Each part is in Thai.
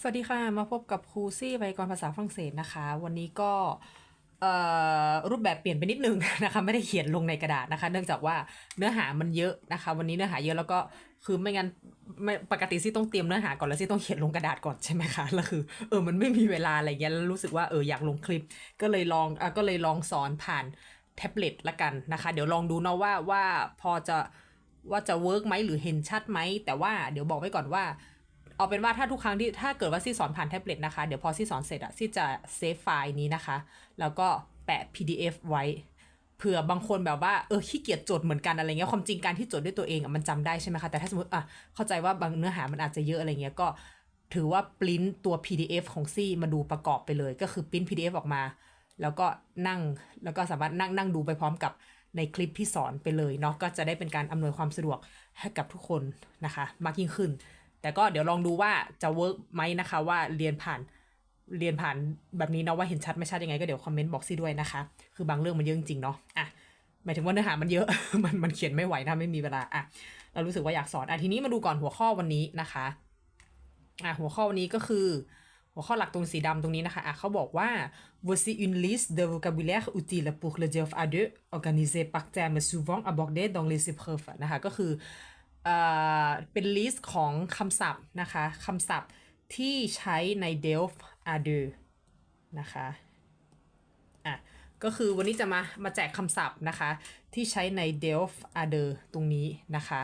สวัสดีค่ะ มาพบกับครูซี่ไวยากรภาษาฝรั่งเศสนะคะ วันนี้ก็รูปแบบเปลี่ยนไปนิดนึงนะคะไม่ได้เขียนลงในกระดาษนะคะ เนื่องจากว่าเนื้อหามันเยอะนะคะ วันนี้เนื้อหาเยอะแล้วก็คือไม่งั้นไม่ปกติซี่ต้องเตรียมเนื้อหาก่อนแล้วซี่ต้องเขียนลงกระดาษก่อนใช่ไหมคะแล้วคือเออมันไม่มีเวลาอะไรเงี้ยแล้วรู้สึกว่าเอออยากลงคลิป ก็เลยลองอะก็เลยลองสอนผ่านแท็บเล็ตละกันนะคะ เดี๋ยวลองดูเนาะว่าว่าพอจะว่าจะเวิร์กไหมหรือเห็นชัดไหมแต่ว่าเดี๋ยวบอกไว้ก่อนว่า เอาเป็นว่าถ้าทุกครั้งที่ถ้าเกิดว่าซี่สอนผ่านแท็บเล็ตนะคะ เดี๋ยวพอซี่สอนเสร็จอะซี่จะเซฟไฟล์นี้นะคะ แล้วก็แปะ PDF ไว้เผื่อบางคนแบบว่าเออขี้เกียจจดเหมือนกันอะไรเงี้ยความจริงการที่จดด้วยตัวเองอะมันจำได้ใช่ไหมคะแต่ถ้าสมมติอะเข้าใจว่าบางเนื้อหามันอาจจะเยอะอะไรเงี้ยก็ถือว่าปริ้นตัว PDF ของซี่มาดูประกอบไปเลย ก็คือปริ้น PDF ออกมา แล้วก็นั่งแล้วก็สามารถนั่งนั่งดูไปพร้อมกับในคลิปที่สอนไปเลยเนาะก็จะได้เป็นการอำนวยความสะดวกให้กับทุกคนนะคะ มากยิ่งขึ้น แต่ก็เดี๋ยวลองดูว่าจะเวิร์กไหมนะคะ ว่าเรียนผ่านเรียนผ่านแบบนี้เนาะว่าเห็นชัดไม่ชัดยังไงก็เดี๋ยวคอมเมนต์บอกซี่ด้วยนะคะ คือบางเรื่องมันเยอะจริงเนาะอะหมายถึงว่าเนื้อหามันเยอะ มันมันเขียนไม่ไหวนะไม่มีเวลาอะเรารู้สึกว่าอยากสอนอะทีนี้มาดูก่อนหัวข้อวันนี้นะคะอะหัวข้อวันนี้ก็คือ หัวข้อหลักตรงสีดำตรงนี้นะคะอะเขาบอกว่า voici une liste de vocabulaire utile pour le dialogue à deux organisé par thème souvent abordé dans les épreuves นะคะก็คือ เป็นลิสต์ของคำศัพท์นะคะคำศัพท์ที่ใช้ใน Delph a 2นะคะอะก็คือวันนี้จะมามาแจกคำศัพท์นะคะ ที่ใช้ใน Delph a 2ตรงนี้นะคะ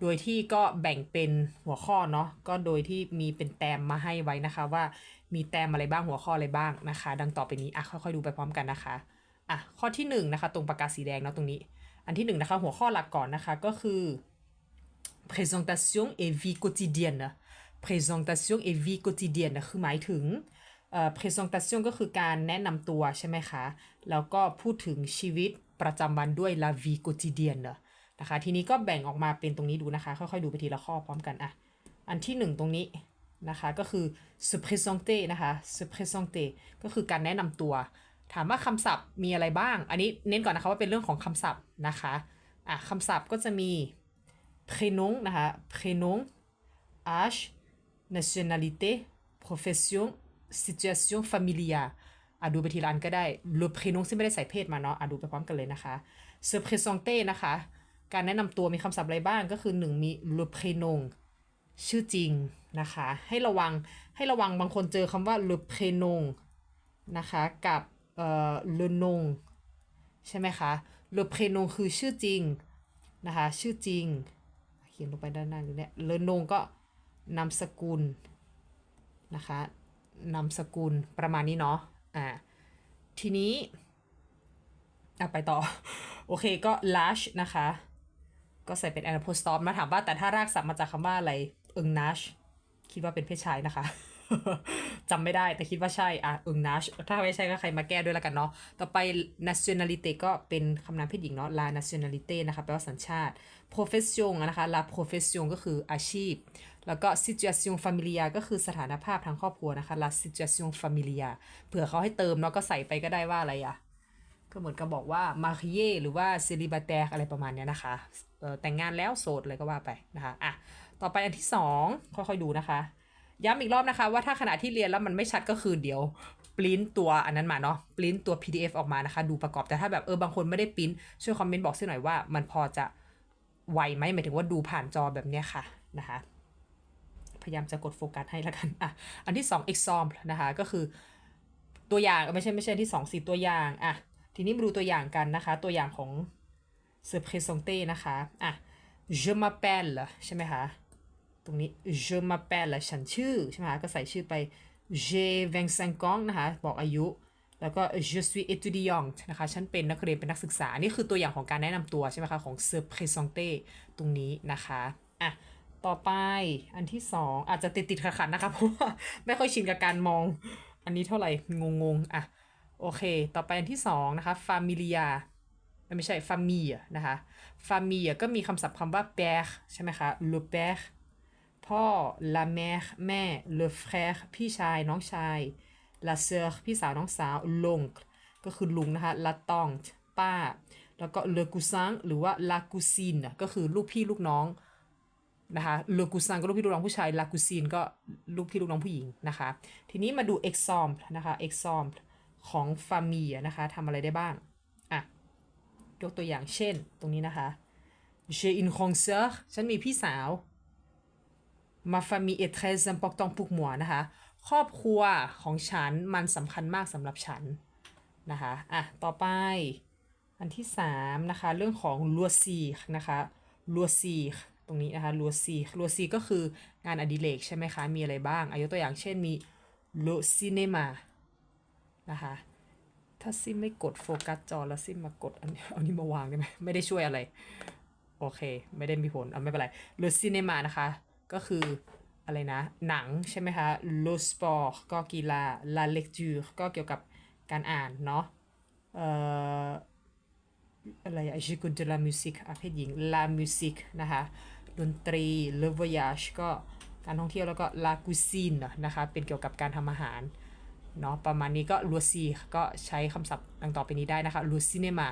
โดยที่ก็แบ่งเป็นหัวข้อเนาะก็โดยที่มีเป็นแต้มมาให้ไว้นะคะว่ามีแต้มอะไรบ้างหัวข้ออะไรบ้างนะคะ ดังต่อไปนี้อะค่อยๆดูไปพร้อมกันนะคะอะข้อที่หนึ่งนะคะตรงปากกาสีแดงเนาะตรงนี้ อันที่หนึ่งนะคะหัวข้อหลักก่อนนะคะก็คือ présentation et vie quotidienne présentation et vie quotidienne คือหมายถึง présentation ก็คือการแนะนำตัวใช่ไหมคะ แล้วก็พูดถึงชีวิตประจำวันด้วย la vie quotidienne นะคะ ทีนี้ก็แบ่งออกมาเป็นตรงนี้ดูนะคะ ค่อยๆ ดูไปทีละข้อพร้อมกันอะ อันที่หนึ่งตรงนี้นะคะก็คือ se présenter นะคะ se présenter ก็คือการแนะนำตัว ถามว่าคำศัพท์มีอะไรบ้าง อันนี้เน้นก่อนนะคะว่าเป็นเรื่องของคำศัพท์นะคะ อะคำศัพท์ก็จะมี prénom นะคะ prénom âge nationalité profession situation familiale อะดูไปทีละอันก็ได้ le prénom ซึ่งไม่ได้ใส่เพศมาเนาะอะดูไปพร้อมกันเลยนะคะ se présenter นะคะ การแนะนำตัวมีคำศัพท์อะไรบ้างก็คือ 1 มี le prénom ชื่อจริงนะคะ ให้ระวังให้ระวังบางคนเจอคำว่า le prénom นะคะกับเอ่อ le nom ใช่ไหมคะ le prénom คือชื่อจริงนะคะ ชื่อจริง ขียนลงไปด้านหน้าอยู่เนี่ย le nom ก็นามสกุลนะคะนามสกุลประมาณนี้เนาะอ่าทีนี้อะไปต่อ โอเคก็ lash นะคะ ก็ใส่เป็น anapostop มาถามว่าแต่ถ้ารากศัพท์มาจากคำว่าอะไร เอิงนัชคิดว่าเป็นเพศชายนะคะ จำไม่ได้แต่คิดว่าใช่ อะเอิงนัชถ้าไม่ใช่ก็ใครมาแก้ด้วยแล้วกันเนาะต่อไป nationalité ก็เป็นคำนามเพศหญิงเนาะ la nationalité นะคะแปลว่าสัญชาติ profession นะคะ la profession ก็คืออาชีพ แล้วก็ situation familia ก็คือสถานภาพทางครอบครัวนะคะ la situation familia เผื่อเขาให้เติมเนาะก็ใส่ไปก็ได้ว่าอะไรอะก็เหมือนกับบอกว่า marié หรือว่า célibataire อะไรประมาณเนี้ยนะคะเออแต่งงานแล้วโสดอะไรก็ว่าไปนะคะอะต่อไปอันที่สองค่อยๆดูนะคะ ย้ำอีกรอบนะคะว่าถ้าขณะที่เรียนแล้วมันไม่ชัดก็คือเดี๋ยวปริ้นตัวอันนั้นมาเนาะปริ้นตัว PDF ออกมานะคะ ดูประกอบแต่ถ้าแบบเออบางคนไม่ได้ปริ้นช่วยคอมเมนต์บอกซิหน่อยว่า มันพอจะไวไหมหมายถึงว่าดูผ่านจอแบบเนี้ยค่ะนะคะ พยายามจะกดโฟกัสให้แล้วกันอะอันที่สอง example นะคะก็คือตัวอย่างไม่ใช่ไม่ใช่ที่สองสิตัวอย่างอะทีนี้มาดูตัวอย่างกันนะคะ ตัวอย่างของ se présenter นะคะอะ je m'appelle ใช่ไหมคะ ตรงนี้ je m'appelle ฉันชื่อใช่ไหมคะก็ใส่ชื่อไป j'ai 25 ans นะคะ บอกอายุ แล้วก็ je suis étudiant นะคะ ฉันเป็นนักเรียน เป็นนักศึกษา นี่คือตัวอย่างของการแนะนำตัวใช่ไหมคะ ของ se présenter ตรงนี้นะคะ อะ ต่อไป อันที่สองอาจจะติดติดๆขัดๆนะคะ เพราะว่าไม่ค่อยชินกับการมอง อันนี้เท่าไหร่ งงๆ อะ โอเค ต่อไปอันที่สองนะคะ familia ไม่ใช่ famille นะคะ famille ก็มีคำศัพท์คำว่า père ใช่ไหมคะ le père พ่อ la mère แม่ le frère พี่ชายน้องชาย la sœur พี่สาวน้องสาว l'oncle ก็คือลุงนะคะ la tante ป้า แล้วก็ le cousin หรือว่า la cousine ก็คือลูกพี่ลูกน้องนะคะเลกูซันก็ลูกพี่ลูกน้องผู้ชายลากูซีนก็ลูกพี่ลูกน้องผู้หญิงนะคะ ทีนี้มาดู example นะคะ example ของ famille นะคะทำอะไรได้บ้าง อะ ยกตัวอย่างเช่น ตรงนี้นะคะ j'ai une grande sœur ฉันมีพี่สาว ma famille est très important pour moi นะคะ ครอบครัวของฉันมันสำคัญมากสำหรับฉันนะคะ อะ ต่อไป อันที่สามนะคะ เรื่องของลัวซีนะคะลัวซีตรงนี้นะคะลัวซีลัวซีก็คืองานอดิเรกใช่ไหมคะ มีอะไรบ้าง อายกตัวอย่างเช่นมีลัวซีเนมานะคะ ถ้าซิมไม่กดโฟกัสจอแล้วซิมมากดอันนี้เอานี้มาวางได้ไหมไม่ได้ช่วยอะไร โอเค ไม่ได้มีผลเอาไม่เป็นไรเลอซีเนมานะคะ ก็คืออะไรนะ หนังใช่ไหมคะ le sport ก็กีฬา la lecture ก็เกี่ยวกับการอ่านเนาะเอ่ออะไรอะ j'écoute de la musique อะเพศหญิง la m u s i c นะคะดนตรี le voyage ก็การท่องเที่ยวแล้วก็ la cuisine นะคะเป็นเกี่ยวกับการทำอาหารเนาะประมาณนี้ก็ le c ก็ใช้คำศัพท์ดังต่อไปนี้ได้นะคะ le cinéma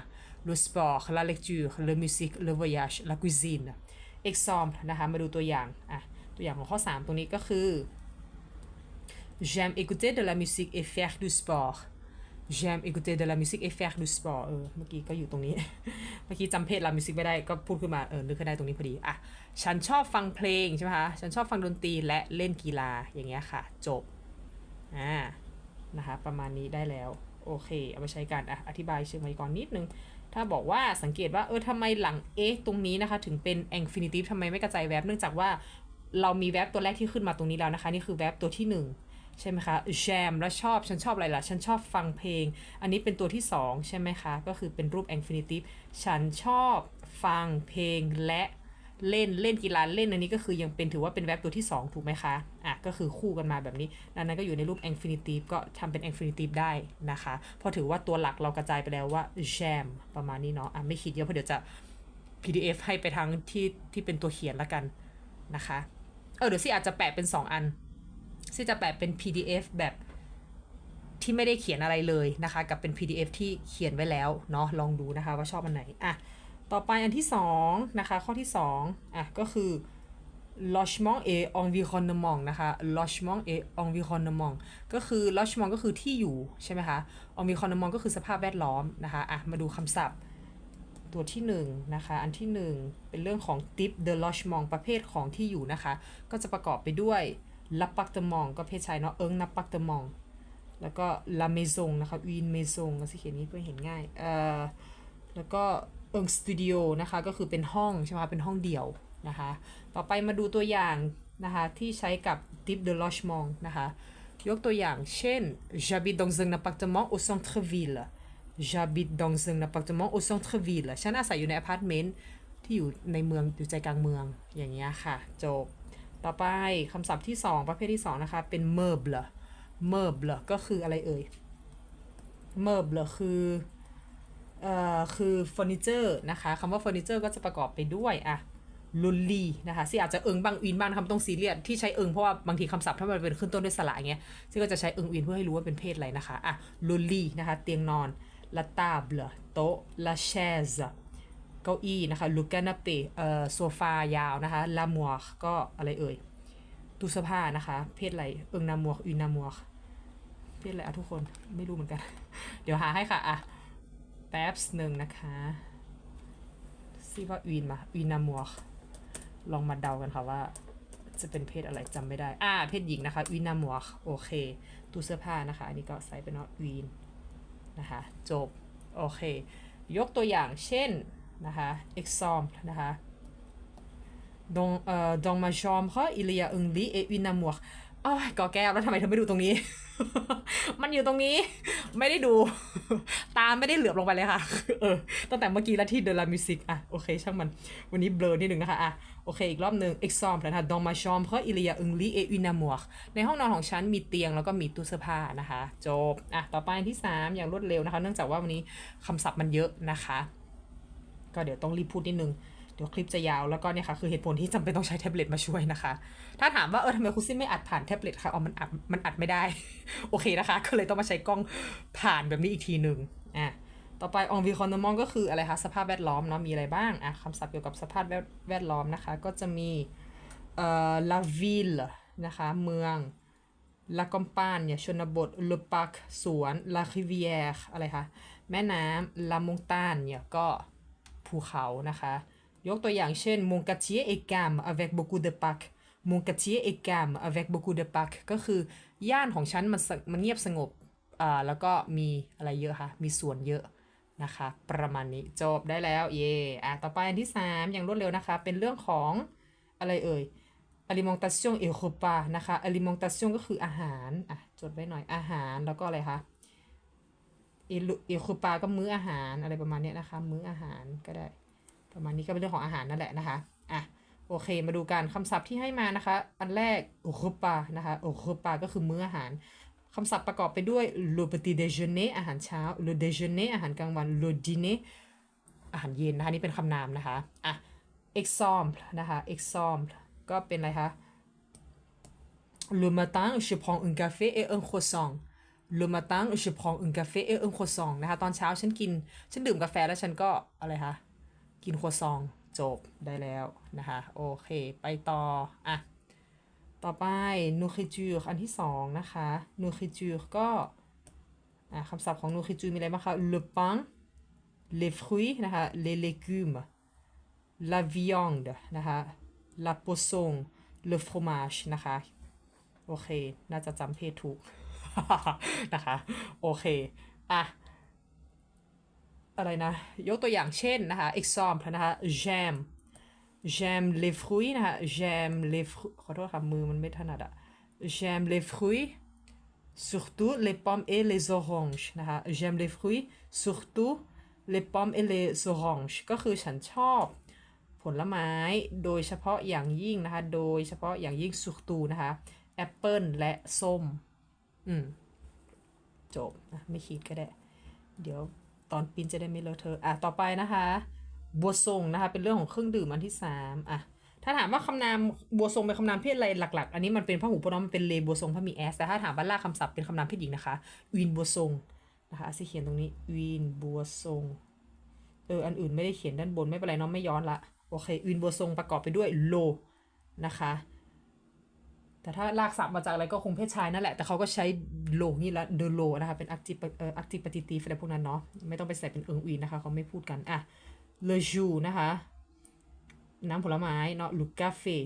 le sport la lecture le musique le voyage la cuisine exemple นะคะ มาดูตัวอย่างอะตัวอย่างของข้อ 3 ตรงนี้ก็คือ j'aime écouter de la musique et faire du sport j'aime écouter de la musique et faire du sport เออเมื่อกี้ก็อยู่ตรงนี้ เมื่อกี้จำเพศ la musique ไม่ได้ก็พูดขึ้นมาเออนึกขึ้นได้ตรงนี้พอดีอะฉันชอบฟังเพลงใช่ไหมคะฉันชอบฟังดนตรีและเล่นกีฬาอย่างเงี้ยค่ะ จบอ่านะคะประมาณนี้ได้แล้ว โอเค เอาไปใช้กันอะอธิบายเชิงไวยากรณ์นิดนึง ถ้าบอกว่าสังเกตว่าเออทำไมหลัง a ตรงนี้นะคะ ถึงเป็น infinitive ทำไมไม่กระจายแวบเนื่องจากว่าเรามีแวบตัวแรกที่ขึ้นมาตรงนี้แล้วนะคะ นี่คือแวบตัวที่หนึ่งใช่ไหมคะแชมแล้วชอบ ฉันชอบอะไรล่ะ ฉันชอบฟังเพลง อันนี้เป็นตัวที่ 2 ใช่ไหมคะ ก็คือเป็นรูป infinitive ฉันชอบฟังเพลงและ เล่นเล่นกีฬาเล่นอันนี้ก็คือยังเป็นถือว่าเป็นแวบตัวที่ 2 ถูกไหมคะ อะก็คือคู่กันมาแบบนี้ดังนั้นก็อยู่ในรูป infinitive ก็ทำเป็น infinitive ได้นะคะเพราะถือว่าตัวหลักเรากระจายไปแล้วว่า jam ประมาณนี้เนาะ อะไม่คิดเยอะเพราะเดี๋ยวจะ PDF ให้ไปทางที่ที่เป็นตัวเขียนละกันนะคะ เออเดี๋ยวซี่อาจจะแปะเป็น 2 อันซี่จะแปะเป็น PDF แบบที่ไม่ได้เขียนอะไรเลยนะคะ กับเป็น PDF ที่เขียนไว้แล้วเนาะลองดูนะคะว่าชอบอันไหนอะ ต่อไปอันที่2นะคะข้อที่2อะก็คือ logement et environnement นะคะ logement et environnement ก็คือ logement ก็คือที่อยู่ใช่ไหมคะ environnement ก็คือสภาพแวดล้อมนะคะอะมาดูคำศัพท์ตัวที่1นะคะอันที่ 1 เป็นเรื่องของ type de logement ประเภทของที่อยู่นะคะ ก็จะประกอบไปด้วย l a p a r t e m e n t ก็เพศชายเนาะ un appartement แล้วก็ la maison นะคะ une maison ก็สิเขียนนี้เพื่อเห็นง่ายเอ่อแล้วก็ un studio นะคะก็คือเป็นห้องใช่ไหมเป็นห้องเดี่ยวนะคะ ต่อไปมาดูตัวอย่างนะคะที่ใช้กับ type de logement นะคะ ยกตัวอย่างเช่น j'habite dans un appartement au centre-ville j'habite dans un appartement au centre-ville ฉันอาศัยอยู่ในอพาร์ตเมนต์ที่อยู่ในเมืองอยู่ใจกลางเมืองอย่างเงี้ยค่ะจบต่อไปคำศัพท์ที่ 2 ประเภทที่ 2 นะคะ เป็น meuble meuble ก็คืออะไรเอ่ย meuble คือเอ่อ คือเฟอร์นิเจอร์นะคะคำว่าเฟอร์นิเจอร์ก็จะประกอบไปด้วยอะลุลลีนะคะซี่อาจจะเอิงบางอินบ้างคะไม่ต้องซีเรียสที่ใช้เอิงเพราะว่าบางทีคำศัพท์ถ้ามันเป็นขึ้นต้นด้วยสระอย่างเงี้ยซี่ก็จะใช้เอิงอินเพื่อให้รู้ว่าเป็นเพศอะไรนะคะอะลุลลีนะคะเตียงนอน la table โต๊ะ la chaise เก้าอี้นะคะ le canapé เอ่อโซฟายาวนะคะ la moire ก็อะไรเอ่ยตู้เสื้อผ้านะคะ เพศอะไรเอิงนามัวอุนนามัวเพศอะไรอะทุกคนไม่รู้เหมือนกัน เดี๋ยวหาให้ค่ะอะ ป๊บหนึ่งนะคะซีว่าอุนมาอุนนามัวลองมาเดากันค่ะว่า จะเป็นเพศอะไรจำไม่ได้ อ่า เพศหญิงนะคะอุนนามัวโอเคตู้เสื้อผ้านะคะ อันนี้ก็ใส่เป็นว่าอุนนะคะ จบ โอเค ยกตัวอย่างเช่นนะคะ example นะคะ dans euh, dans ma chambre il y a un lit et une armoire โอ้าวกอแก้วแล้วทำไมเธอไม่ดูตรงนี้ มันอยู่ตรงนี้ ไม่ได้ดู ตาไม่ได้เหลือบลงไปเลยค่ะ เออ ตั้งแต่เมื่อกี้แล้วที่เดล a มิสิกอะ โอเคช่างมัน วันนี้เบลอนิดนึงนะคะ อะ โอเค อีกรอบหนึ่ง exemple นะคะ dans ma chambre il y a un lit et une armoire ในห้องนอนของฉันมีเตียงแล้วก็มีตู้เสื้อผ้านะคะ จบ อะ ต่อไปอันที่ 3 อย่างรวดเร็วนะคะ เนื่องจากว่าวันนี้คำศัพท์มันเยอะนะคะ ก็เดี๋ยวต้องรีบพูดนิดนึง เดี๋ยวคลิปจะยาวแล้วก็เนี่ยค่ะคือเหตุผลที่จำเป็นต้องใช้แท็บเล็ตมาช่วยนะคะ ถ้าถามว่าเออทำไมคุณซิมไม่อัดผ่านแท็บเล็ตคะอ๋อมันอัดมันอัดไม่ได้ โอเคนะคะ ก็เลยต้องมาใช้กล้องผ่านแบบนี้อีกทีหนึ่งอะต่อไป environnement ก็คืออะไรคะสภาพแวดล้อมเนาะมีอะไรบ้างอะคำศัพท์เกี่ยวกับสภาพแวดแวดล้อมนะคะ ก็จะมีเอ่อ la ville นะคะ เมือง la campagne ชนบท le parc สวน la rivière อะไรคะ แม่น้ำ la montagne ก็ภูเขานะคะ ยกตัวอย่างเช่น mon quartier est calme avec beaucoup de parcs mon quartier est calme avec beaucoup de parcs ก็คือย่านของฉันมันสมันเงียบสงบอ่าแล้วก็มีอะไรเยอะคะมีสวนเยอะนะคะ ประมาณนี้จบได้แล้ว เย่อะต่อไปอันที่ 3 อย่างรวดเร็วนะคะ เป็นเรื่องของอะไรเอ่ย alimentation et repas นะคะ alimentation ก็คืออาหาร อะ จดไว้หน่อยอาหารแล้วก็อะไรคะเอลุเอคูปาก็มื้ออาหารอะไรประมาณนี้นะคะ มื้ออาหารก็ได้ ประมาณนี้ก็เป็นเรื่องของอาหารนั่นแหละนะคะอะโอเค มาดูกันคำศัพท์ที่ให้มานะคะ อันแรกโอคุปานะคะโอคุปาก็คือมื้ออาหารคำศัพท์ประกอบไปด้วย le petit déjeuner อาหารเช้า le déjeuner อาหารกลางวัน le dîner อาหารเย็นนะคะ นี่เป็นคำนามนะคะ อะ exemple นะคะ exemple ก็เป็นอะไรคะ Le matin, je prends un café et un croissant. Le matin, je prends un café et un croissant นะคะ ตอนเช้าฉันกิน ฉันดื่มกาแฟแล้วฉันก็อะไรคะ กินครัวซองจบได้แล้วนะคะ โอเค ไปต่อ อะ ต่อไป nourriture อันที่สองนะคะ nourriture ก็อะคำศัพท์ของ nourriture มีอะไรบ้างคะ le pain les fruits นะคะ les légumes la viande นะคะ la poisson le fromage นะคะ โอเค น่าจะจำเพศถูก นะคะ โอเค อะ อะไรนะ ยกตัวอย่างเช่นนะคะ example นะคะ jam jam les fruits นะคะ jam les fruits ขอโทษค่ะ มือมันไม่ถนัดอะ jam les fruits surtout les pommes et les oranges นะคะ jam les fruits surtout les pommes et les oranges ก็คือฉันชอบผลไม้โดยเฉพาะอย่างยิ่งนะคะ โดยเฉพาะอย่างยิ่ง surtout นะคะ แอปเปิลและส้ม อืม จบนะไม่คิดก็ได้ เดี๋ยว ตอนปินจะได้ไม่เลอะเทอะอะต่อไปนะคะบัวทรงนะคะ เป็นเรื่องของเครื่องดื่มอันที่สามอะถ้าถามว่าคำนามบัวทรงเป็นคำนามเพศอะไรหลัก ๆ อันนี้มันเป็นพหูพจน์เนาะมันเป็นเลบัวทรงเพราะมีแอสแต่ถ้าถามว่าลากคำศัพท์เป็นคำนามเพศหญิงนะคะวินบัวทรงนะคะสิเขียนตรงนี้วินบัวทรงเอออันอื่นไม่ได้เขียนด้านบนไม่เป็นไรเนาะไม่ย้อนละโอเควินบัวทรงประกอบไปด้วยโลนะคะ แต่ถ้าลากศัพท์มาจากอะไรก็คงเพศชายนั่นแหละ แต่เขาก็ใช้โลนี่ละเดโลนะคะเป็น active เอ่อ active partitive อะไรพวกนั้นเนาะไม่ต้องไปใส่เป็นเอิงอีนะคะเขาไม่พูดกันอะ le jus นะคะน้ำผลไม้เนาะ le café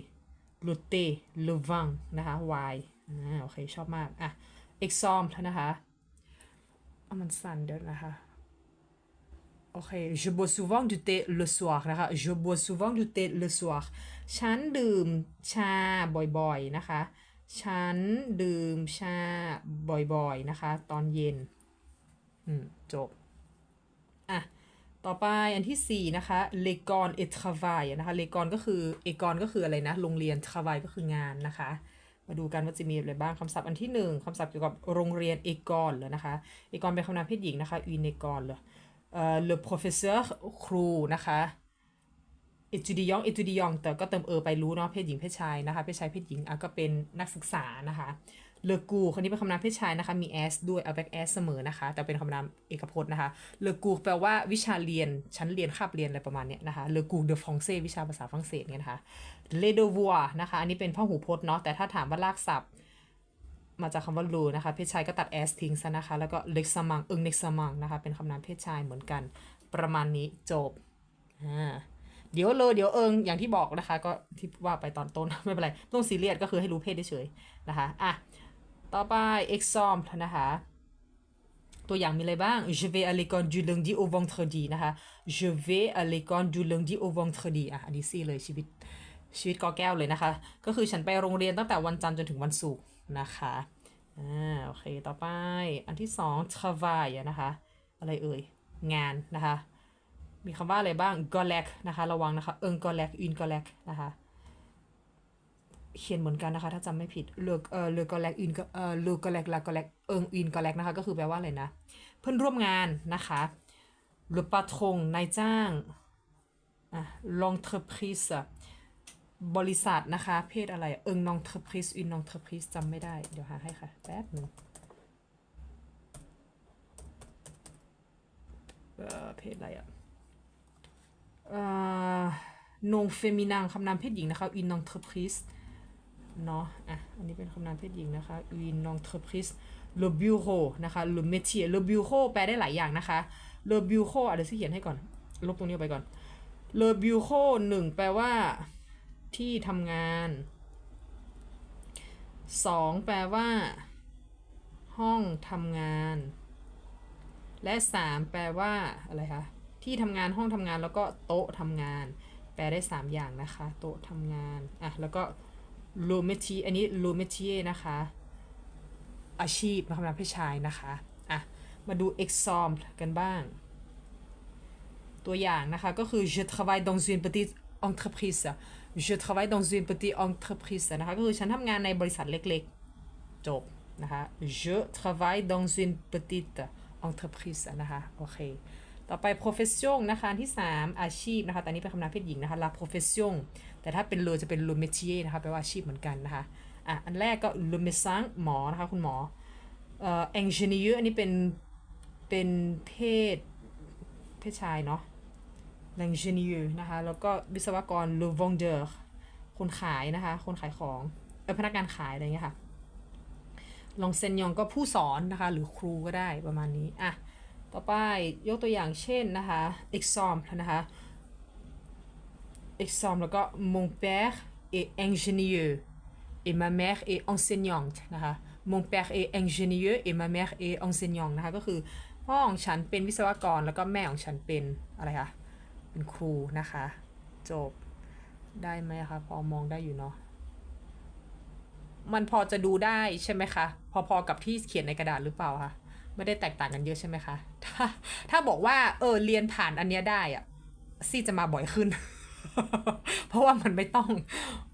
le thé le vin นะคะ wine อ่าโอเคชอบมากอะ exemple นะคะอะมันสั่นเดี๋ยวนะคะ โอเค je bois souvent du thé le soir นะคะ je bois souvent du thé le soir ฉันดื่มชาบ่อยๆนะคะ ฉันดื่มชาบ่อยๆนะคะ ตอนเย็น อืม จบ อะ ต่อไปอันที่ 4 นะคะ l'école et travail นะคะ l'école ก็คือ école ก็คืออะไรนะ โรงเรียน travail ก็คืองานนะคะ มาดูกันว่าจะมีอะไรบ้างคำศัพท์อันที่ 1คำศัพท์เกี่ยวกับโรงเรียน école เลยนะคะ école เป็นคำนามเพศหญิงนะคะ une école เลย le professeur ครูนะคะ étudiant étudiant แต่ก็เติมเออไปรู้เนาะเพศหญิงเพศชายนะคะเพศชายเพศหญิงอะก็เป็นนักศึกษานะคะเลกูคนนี้เป็นคำนามเพศชายนะคะมี s ด้วยเอาแบ็ก s เสมอนะคะ แต่เป็นคำนามเอกพจน์นะคะเลกูแปลว่าวิชาเรียนชั้นเรียนคาบเรียนอะไรประมาณเนี้ยนะคะเลกูเดฟองเซวิชาภาษาฝรั่งเศสเนี่ยนะคะเลโดวัวนะคะ อันนี้เป็นพหูพจน์เนาะแต่ถ้าถามว่าลากศัพท์ มาจากคำว่าลูนะคะ เพศชายก็ตัด s ทิ้งซะนะคะ แล้วก็เล็กสมังเอิงเล็กสมังนะคะ เป็นคำนามเพศชายเหมือนกัน ประมาณนี้จบอ่าเดี๋ยวเลยเดี๋ยวเอิงอย่างที่บอกนะคะ ก็ที่ว่าไปตอนต้นไม่เป็นไรต้องซีเรียสก็คือให้รู้เพศเฉยๆนะคะอะต่อไป example นะคะ ตัวอย่างมีอะไรบ้าง je vais à l'école du lundi au vendredi นะคะ je vais à l'école du lundi au vendredi อะอันนี้ซี่เลยชีวิตชีวิตกอแก้วเลยนะคะ ก็คือฉันไปโรงเรียนตั้งแต่วันจันทร์จนถึงวันศุกร์ นะคะอ่าโอเคต่อไปอันที่สอง travail อะนะคะ อะไรเอ่ย งานนะคะ มีคำว่าอะไรบ้าง g o l e k นะคะ ระวังนะคะ เอิง g o l e k un g o l e k นะคะเขียนเหมือนกันนะคะถ้าจำไม่ผิดเลือกเออเลือกกอแลกอินก็เออเลือกกอแลกลากอแลกเอิงอินกอแลกนะคะก็คือแปลว่าอะไรนะ เพื่อนร่วมงานนะคะหรือปาทงนายจ้างอะลองเทอร์พริส บริษัทนะคะ เพศอะไรเอิงนองเทอร์พริสอินนองเทอร์พริสจำไม่ได้ เดี๋ยวหาให้ค่ะ แป๊บหนึ่งเออเพศอะไรอะเอ่อนงเฟมินางคำนามเพศหญิงนะคะอินนองเทอร์พริสเนาะอะอันนี้เป็นคำนามเพศหญิงนะคะ une entreprise le bureau นะคะ le métier le bureau แปลได้หลายอย่างนะคะ le bureau อะเดี๋ยวสิเขียนให้ก่อน ลบตรงนี้ไปก่อน le bureau หนึ่งแปลว่า ที่ทำงานสองแปลว่า ห้องทำงาน และสามแปลว่า อะไรคะ ที่ทำงานห้องทำงานแล้วก็โต๊ะทำงาน แปลได้ 3 อย่างนะคะ โต๊ะทำงาน อะ แล้วก็ l o m e t i e r อันนี้ l o m e t i e r นะคะ อาชีพนะคะนามเพศชายนะคะ อะ มาดู example กันบ้าง ตัวอย่างนะคะ ก็คือ je travaille dans une petite entreprise je travaille dans une petite entreprise นะคะก็คือฉันทำงานในบริษัทเล็กๆ จบนะคะ je travaille dans une petite entreprise นะคะโอเค ต่อไป profession นะคะที่3อาชีพนะคะแต่อันนี้เป็นคำนามเพศหญิงนะคะ la profession แต่ถ้าเป็น le จะเป็น le métier นะคะแปลว่าอาชีพเหมือนกันนะคะ อะ อันแรกก็ le médecin หมอนะคะ คุณหมอ เอ่อ ingénieur อันนี้เป็น เป็นเพศ เพศชายเนาะ l'ingénieur นะคะ แล้วก็วิศวกร le vendeur คนขายนะคะ คนขายของเออพนักงานขายอะไรเงี้ยค่ะ ลองเซนยองก็ผู้สอนนะคะ หรือครูก็ได้ประมาณนี้ อะ ต่อไปยกตัวอย่างเช่นนะคะ example นะคะ example แล้วก็ mon père est ingénieur et ma mère est enseignante นะคะ mon père est ingénieur et ma mère est enseignante นะคะ ก็คือพ่อของฉันเป็นวิศวกรแล้วก็แม่ของฉันเป็นอะไรคะ เป็นครูนะคะ จบได้ไหมคะพอมองได้อยู่เนาะมันพอจะดูได้ใช่ไหมคะ พอๆกับที่เขียนในกระดาษหรือเปล่าคะไม่ได้แตกต่างกันเยอะใช่ไหมคะ ถ้าถ้าบอกว่าเออเรียนผ่านอันเนี้ยได้อะซี่จะมาบ่อยขึ้น เพราะว่ามันไม่ต้อง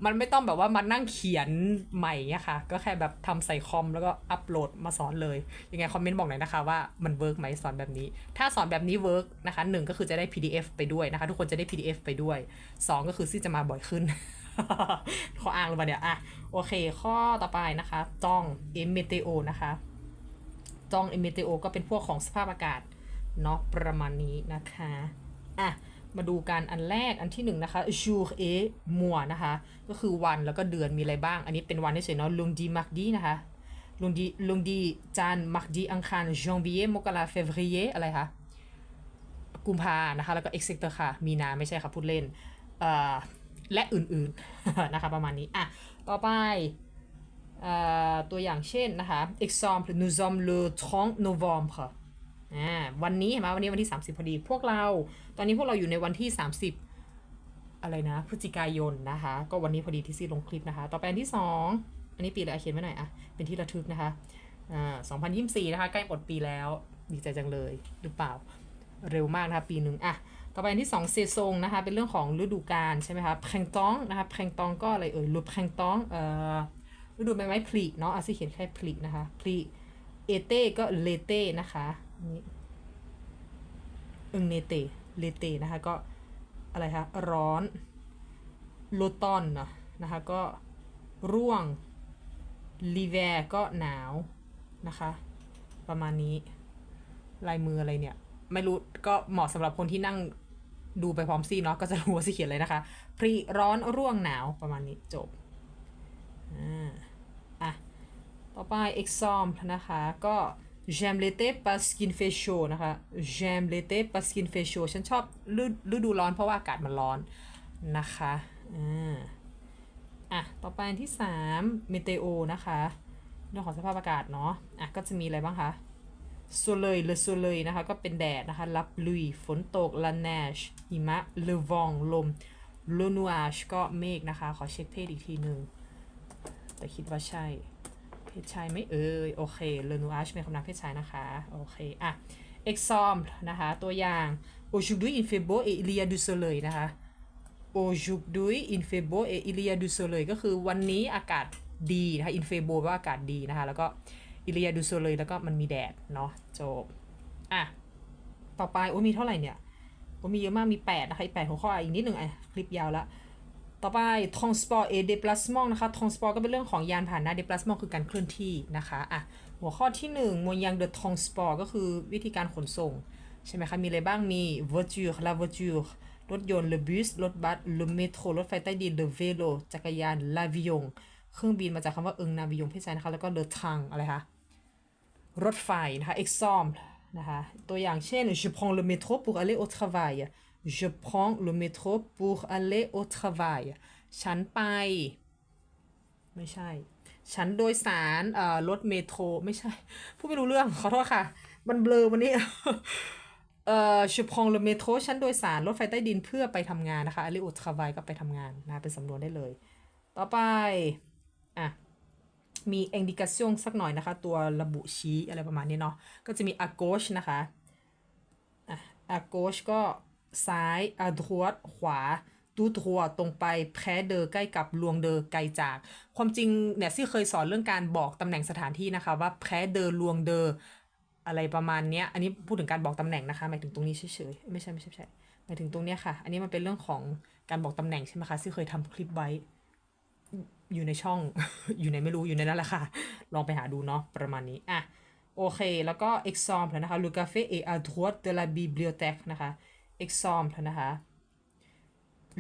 มันไม่ต้องแบบว่ามานั่งเขียนใหม่เนี่ยค่ะ ก็แค่แบบทำใส่คอมแล้วก็อัปโหลดมาสอนเลย ยังไงคอมเมนต์บอกหน่อยนะคะว่ามันเวิร์กไหมสอนแบบนี้ ถ้าสอนแบบนี้เวิร์กนะคะหนึ่งก็คือจะได้ PDF ไปด้วยนะคะ ทุกคนจะได้ PDF ไปด้วยสองก็คือซี่จะมาบ่อยขึ้นข้ออ้างหรือเปล่าเนี่ยอะโอเค ข้อต่อไปนะคะจ้องเอเมเตโอนะคะจ้องเอเมเตโอก็เป็นพวกของสภาพอากาศเนาะประมาณนี้นะคะอะ มาดูกันอันแรกอันที่หนึ่งนะคะ jour et mois นะคะ ก็คือวันแล้วก็เดือนมีอะไรบ้าง อันนี้เป็นวันเฉยๆเนาะ lundi mardi นะคะ lundi lundi จันทร์ mardi อังคาร janvier มกรา février อะไรคะกุมภานะคะ แล้วก็ etc ค่ะ มีนาไม่ใช่ค่ะ พูดเล่นและอื่นๆนะคะ ประมาณนี้ อะ ต่อไปอตัวอย่างเช่นนะคะ exemple nous sommes le 30 novembre อ่าวันนี้เห็นไหมวันนี้วันที่ 30 พอดี พวกเรา ตอนนี้พวกเราอยู่ในวันที่ 30 อะไรนะ พฤศจิกายนนะคะ ก็วันนี้พอดีที่ซีลงคลิปนะคะ ต่อไปอันที่ 2 อันนี้ปีอะไรอะเขียนไว้หน่อยอะเป็นที่ระทึกนะคะอ่า2024 นะคะ ใกล้หมดปีแล้ว ดีใจจังเลยหรือเปล่า เร็วมากนะคะ ปีหนึ่งอะต่อไปอันที่2เซซงนะคะ เป็นเรื่องของฤดูกาลใช่ไหมคะแพงตองนะคะแพงตองก็อะไรเอ่ยรูแพงตองเอ่อฤดูใบไม้ผลิเนาะอาซิเขียนแค่ผลินะคะผลิเอเต้ก็เลเต้นะคะ นี่อึงเนเตเลเตนะคะก็อะไรคะร้อนโลตอนเนาะนะคะก็ร่วงลีแวร์ก็หนาวนะคะ ประมาณนี้ลายมืออะไรเนี่ย ไม่รู้ก็เหมาะสำหรับคนที่นั่งดูไปพร้อมซี่เนาะก็จะรู้ว่าซี่เขียนอะไรนะคะพรีร้อนร่วงหนาวประมาณนี้จบอ่าอะต่อไป exam นะคะ ก็ j'aime l'été parce qu'il fait chaud นะคะ j'aime l'été parce qu'il fait chaud ฉันชอบฤฤดูร้อนเพราะว่าอากาศมันร้อนนะคะอ่าอะต่อไปอันที่3 meteo นะคะ เรื่องของสภาพอากาศเนาะ อะ ก็จะมีอะไรบ้างคะโซเลยเลโซเลยนะคะ ก็เป็นแดดนะคะ รับลุย ฝนตกลาเนชหิมะเลวอง ลมโลนูอาชก็เมฆนะคะ ขอเช็คเพศอีกทีหนึ่ง แต่คิดว่าใช่ ศชายไหม่เอ่ยโอเคเลนูอาชเป็นคำนามเพศชายนะคะโอเคอะ example นะคะตัวอย่าง aujourd'hui il fait beau et il y a du soleil นะคะ aujourd'hui il fait beau et il y a du soleil ก็คือวันนี้อากาศดีนะคะ in fait beau แปลว่าอากาศดีนะคะแล้วก็อิเลียดูโซเลยแล้วก็มันมีแดดเนาะจบอะต่อไปโอ้มีเท่าไหร่เนี่ยโอ้มีเยอะมากมี 8 นะคะอีก8หัวข้ออีกนิดหนึ่งอะคลิปยาวละ ต่อไป transport et déplacement นะคะ transport ก็เป็นเรื่องของยานพาหนะ déplacement คือการเคลื่อนที่นะคะอะหัวข้อที่ 1 มวยยัง de transport ก็คือวิธีการขนส่ง ใช่ไหมคะ มีอะไรบ้างมี voiture la voiture รถยนต์ le bus รถบัส le métro รถไฟใต้ดิน le vélo จักรยาน l'avion เคเครื่องบินมาจากคำว่าเอิงนาวิยงเพศชายนะคะ แล้วก็เลอทังอะไรคะ รถไฟนะคะ exemple นะคะ ตัวอย่างเช่น je prends le métro pour aller au travail je prends le métro pour aller au travail ฉันไป ไม่ใช่ ฉันโดยสารรถเมโทรไม่ใช่พูดไม่รู้เรื่อง ขอโทษค่ะ มันเบลอวันนี้ เอ่อ je prends le métro ฉันโดยสารรถไฟใต้ดินเพื่อไปทำงานนะคะ aller au travail ก็ไปทำงานนะเป็นสำนวนได้เลย ต่อไป อะมี indication สักหน่อยนะคะ ตัวระบุชี้อะไรประมาณนี้เนาะก็จะมี à gauche นะคะ อะ à gauche ก็ ซ้าย à droite ขวาตูดรัวตรงไปแพ้เดอใกล้กับลวงเดอไกลจาก ความจริงเนี่ยซี่เคยสอนเรื่องการบอกตำแหน่งสถานที่นะคะ ว่าแพ้เดอลวงเดออะไรประมาณเนี้ย อันนี้พูดถึงการบอกตำแหน่งนะคะหมายถึงตรงนี้เฉยๆไม่ใช่ไม่ใช่ไม่ใช่หมายถึงตรงเนี้ยค่ะ อันนี้มันเป็นเรื่องของการบอกตำแหน่งใช่ไหมคะซี่เคยทำคลิปไว้อยู่ในช่องอยู่ในไม่รู้อยู่ในนั้นแหละค่ะ ลองไปหาดูเนาะประมาณนี้อะโอเค แล้วก็ exemple นะคะ le café et à droite de la bibliothèque นะคะ exemple นะคะ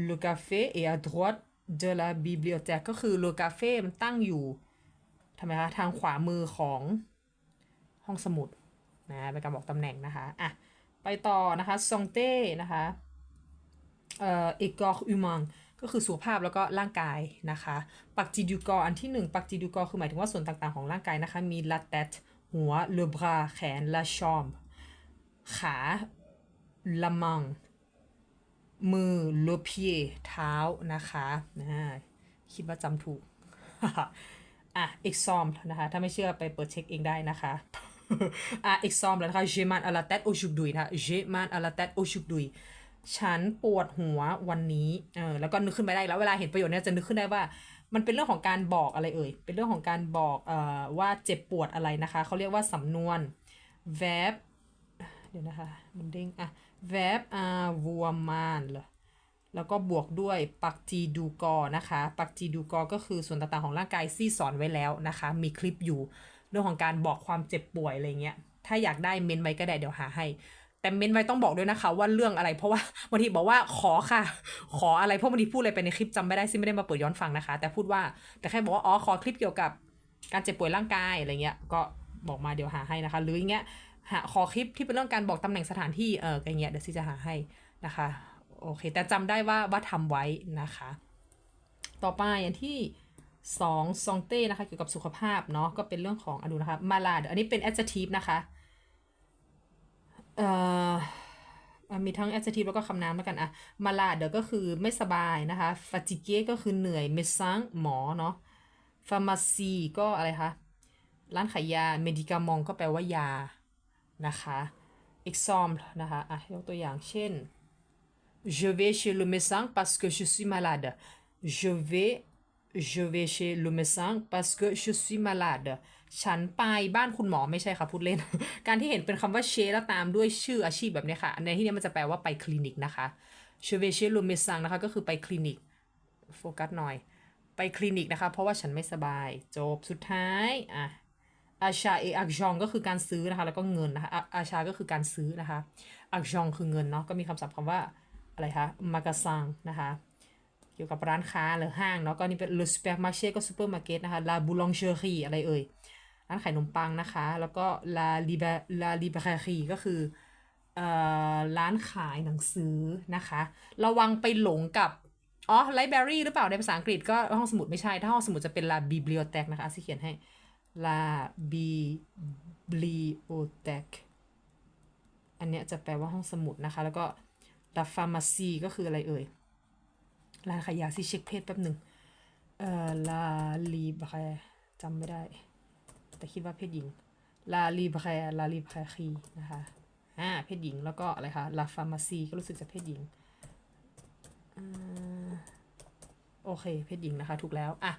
le café est à droite de la bibliothèque ก็คือ le café มันตั้งอยู่ทำไมคะทางขวามือของห้องสมุดนะเป็นการบอกตำแหน่งนะคะอะไปต่อนะคะ santé นะคะเอ่อ égard humain ก็คือสุขภาพแล้วก็ร่างกายนะคะ ปักจีดูกออันที่หนึ่งปักจีดูกอคือหมายถึงว่าส่วนต่างๆของร่างกายนะคะ มี la tête หัว le bras แขน la jambe ขา la main มือ le pied เท้านะคะนะคิดว่าจำถูก อะ exemple นะคะ ถ้าไม่เชื่อไปเปิดเช็คเองได้นะคะอะ exemple แล้วนะคะ j'ai mal à la tête aujourd'hui นะคะ j'ai mal à la tête aujourd'hui ฉันปวดหัววันนี้ เออ แล้วก็นึกขึ้นไปได้แล้วเวลาเห็นประโยชน์เนี้ยจะนึกขึ้นได้ว่า มันเป็นเรื่องของการบอกอะไรเอ่ย เป็นเรื่องของการบอก เอ่อ ว่าเจ็บปวดอะไรนะคะ เขาเรียกว่าสำนวน verb ดี๋ยวนะคะ มันเด้งอะ verb avoir เหรอแล้วก็บวกด้วยปักจีดูกอนะคะปักจีดูกอก็คือส่วนต่างๆของร่างกายซี่สอนไว้แล้วนะคะ มีคลิปอยู่ เรื่องของการบอกความเจ็บป่วยอะไรเงี้ย ถ้าอยากได้เมนไว้ก็ได้เดี๋ยวหาให้ แต่เมนไว้ต้องบอกด้วยนะคะ ว่าเรื่องอะไรเพราะว่าบางทีบอกว่าขอค่ะ ขออะไรเพราะบางทีพูดอะไรไปในคลิปจำไม่ได้ซิไม่ได้มาเปิดย้อนฟังนะคะ แต่พูดว่าแต่แค่บอกว่าอ๋อขอคลิปเกี่ยวกับการเจ็บป่วยร่างกายอะไรเงี้ยก็บอกมาเดี๋ยวหาให้นะคะ หรืออย่างเงี้ย หาขอคลิปที่เป็นเรื่องการบอกตำแหน่งสถานที่เอออย่างเงี้ยเดี๋ยวซีจะหาให้นะคะโอเค แต่จำได้ว่าว่าทำไว้นะคะ ต่อไปอันที่สองซองเต้นะคะเกี่ยวกับสุขภาพเนาะก็เป็นเรื่องของอดูนะคะมาลาดอันนี้เป็น adjective นะคะเอ่อมีทั้ง adjective แล้วก็คำนามแล้วกันอะมาลาดก็คือไม่สบายนะคะ fatigue ก็คือเหนื่อย médecin หมอเนาะ pharmacy ก็อะไรคะร้านขายยา medicament ก็แปลว่ายา นะคะ exemple นะคะอะยกตัวอย่างเช่น Je vais chez le médecin parce que je suis malade. Je vais je vais chez le médecin parce que je suis malade. ฉันไปบ้านคุณหมอไม่ใช่ค่ะพูดเล่น การที่เห็นเป็นคำว่าเชแล้วตามด้วยชื่ออาชีพแบบนี้ค่ะ ในที่นี้มันจะแปลว่าไปคลินิกนะคะ Je vais chez le médecin นะคะก็คือไปคลินิกโฟกัสหน่อย ไปคลินิกนะคะ เพราะว่าฉันไม่สบาย จบสุดท้ายอะ อาชาเออักจองก็คือการซื้อนะคะ แล้วก็เงินนะคะอาอาชาก็คือการซื้อนะคะอักจองคือเงินเนาะก็มีคำศัพท์คำว่าอะไรคะมากาซังนะคะเกี่ยวกับร้านค้าหรือห้างเนาะก็นี่เป็น le supermarché ก็ supermarket นะคะ la boulangerie อะไรเอ่ยร้านขายขนมปังนะคะ แล้วก็ la libre la librairie ก็คือเอ่อร้านขายหนังสือนะคะ ระวังไปหลงกับอ๋อ library หรือเปล่าในภาษาอังกฤษก็ห้องสมุดไม่ใช่ ถ้าห้องสมุดจะเป็น la bibliothèque นะคะสิเขียนให้ la bibliothèque อันเนี้ยจะแปลว่าห้องสมุดนะคะ แล้วก็ la pharmacie ก็คืออะไรเอ่ย ร้านขายยาสิเช็คเพศแป๊บหนึ่งเอ่อ la libre จำไม่ได้ แต่คิดว่าเพศหญิง la libre la librairie นะคะ อ่า เพศหญิง แล้วก็อะไรคะ la pharmacie ก็รู้สึกจะเพศหญิงอ่าโอเค เพศหญิงนะคะ ถูกแล้ว อะ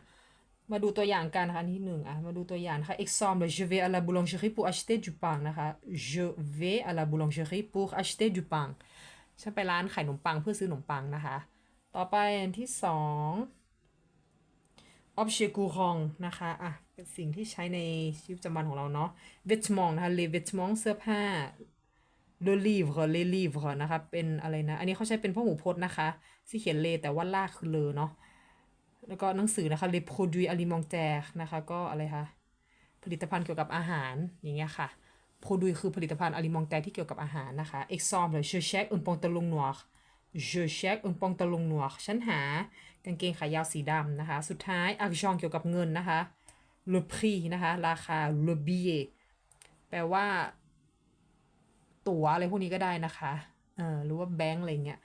มาดูตัวอย่างกันนะคะนที่หนึ่งอะมาดูตัวอย่างนะคะ exemple je vais à la boulangerie pour acheter du pain นะคะ je vais à la boulangerie pour acheter du pain ฉันไปร้านขายขนมปังเพื่อซื้อขนมปังนะคะ ต่อไปอันที่สอง objet courant นะคะอะเป็นสิ่งที่ใช้ในชีวิตประจำวันของเราเนาะ vêtements นะคะ les vêtements เสื้อผ้า le livre les livres นะคะเป็นอะไรนะ อันนี้เขาใช้เป็นพหูพจน์นะคะที่เขียนเลแต่ว่าลากคือเลเนาะ แล้วก็หนังสือนะคะ les produits alimentaires นะคะ ก็อะไรคะ ผลิตภัณฑ์เกี่ยวกับอาหารอย่างเงี้ยค่ะ produit คือผลิตภัณฑ์ alimentaire ที่เกี่ยวกับอาหารนะคะ exemple je cherche un pantalon noir je cherche un pantalon noir ฉันหากางเกงขายาวสีดำนะคะ สุดท้าย argent เกี่ยวกับเงินนะคะ le prix นะคะ ราคา le billet แปลว่า ตั๋วอะไรพวกนี้ก็ได้นะคะ เออหรือว่าแบงก์อะไรเงี้ย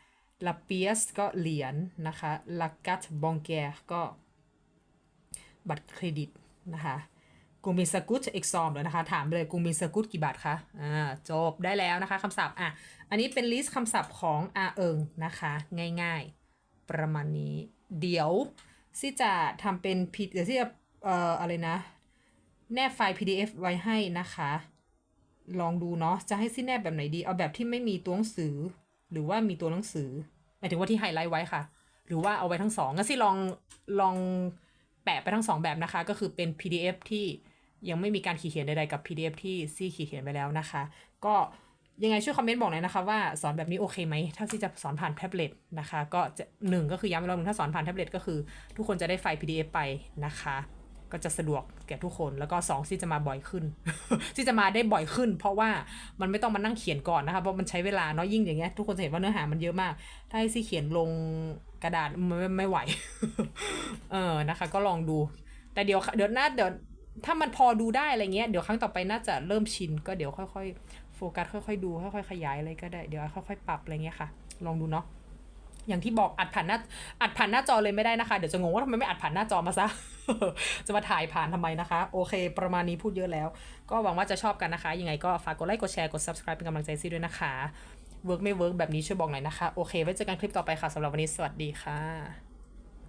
la pièce ก็เหรียญนะคะ la carte bancaire ก็บัตรเครดิตนะคะกูมีสกุตเอ็กซอมเลยนะคะ ถามเลยกูมีสกุตกี่บาทคะอ่าจบได้แล้วนะคะคำศัพท์อะอันนี้เป็นลิสต์คำศัพท์ของอาเอิงนะคะ ง่ายๆ ประมาณนี้ เดี๋ยวซี่จะทำเป็นพีเดี๋ยวซี่จะเอ่ออะไรนะ แนบไฟล์ PDF ไว้ให้นะคะ ลองดูเนาะจะให้ซี่แนบแบบไหนดี เอาแบบที่ไม่มีตัวหนังสือ หรือว่ามีตัวหนังสือหมายถึงว่าที่ไฮไลท์ไว้ค่ะ หรือว่าเอาไว้ทั้งสองงั้นซี่ลองลองแปะไปทั้งสองแบบนะคะ ก็คือเป็น PDF ที่ยังไม่มีการขีดเขียนใดๆกับ PDF ที่ซี่ขีดเขียนไปแล้วนะคะ ก็ยังไงช่วยคอมเมนต์บอกหน่อยนะคะว่าสอนแบบนี้โอเคไหมถ้าที่จะสอนผ่านแท็บเล็ตนะคะ ก็จะหนึ่งก็คือย้ำอีกรอบหนึงถ้าสอนผ่านแท็บเล็ตก็คือ ทุกคนจะได้ไฟล์ PDF ไปนะคะ ก็จะสะดวกแก่ทุกคนแล้วก็สองที่จะมาบ่อยขึ้น ที่จะมาได้บ่อยขึ้น เพราะว่ามันไม่ต้องมานั่งเขียนก่อนนะคะเพราะมันใช้เวลาเนาะยิ่งอย่างเงี้ยทุกคนจะเห็นว่าเนื้อหามันเยอะมาก ถ้าให้ซี่เขียนลงกระดาษมันไม่ไม่ไหว เออนะคะ ก็ลองดู แต่เดี๋ยวเดี๋ยวหน้าเดี๋ยวถ้ามันพอดูได้อะไรเงี้ยเดี๋ยวครั้งต่อไปน่าจะเริ่มชิน ก็เดี๋ยวค่อยๆ โฟกัสค่อยๆดูค่อยๆขยายอะไรก็ได้เดี๋ยวค่อยๆปรับอะไรเงี้ยค่ะ ลองดูเนาะ อย่างที่บอกอัดผ่านหน้าอัดผ่านหน้าจอเลยไม่ได้นะคะ เดี๋ยวจะงงว่าทำไมไม่อัดผ่านหน้าจอมาซะ จะมาถ่ายผ่านทำไมนะคะ โอเค ประมาณนี้พูดเยอะแล้ว ก็หวังว่าจะชอบกันนะคะ ยังไงก็ฝากกดไลค์ กดแชร์ กด subscribe เป็นกำลังใจซีด้วยนะคะเวิร์กไม่เวิร์กแบบนี้ช่วยบอกหน่อยนะคะ โอเค ไว้เจอกันคลิปต่อไปค่ะสำหรับวันนี้สวัสดีค่ะ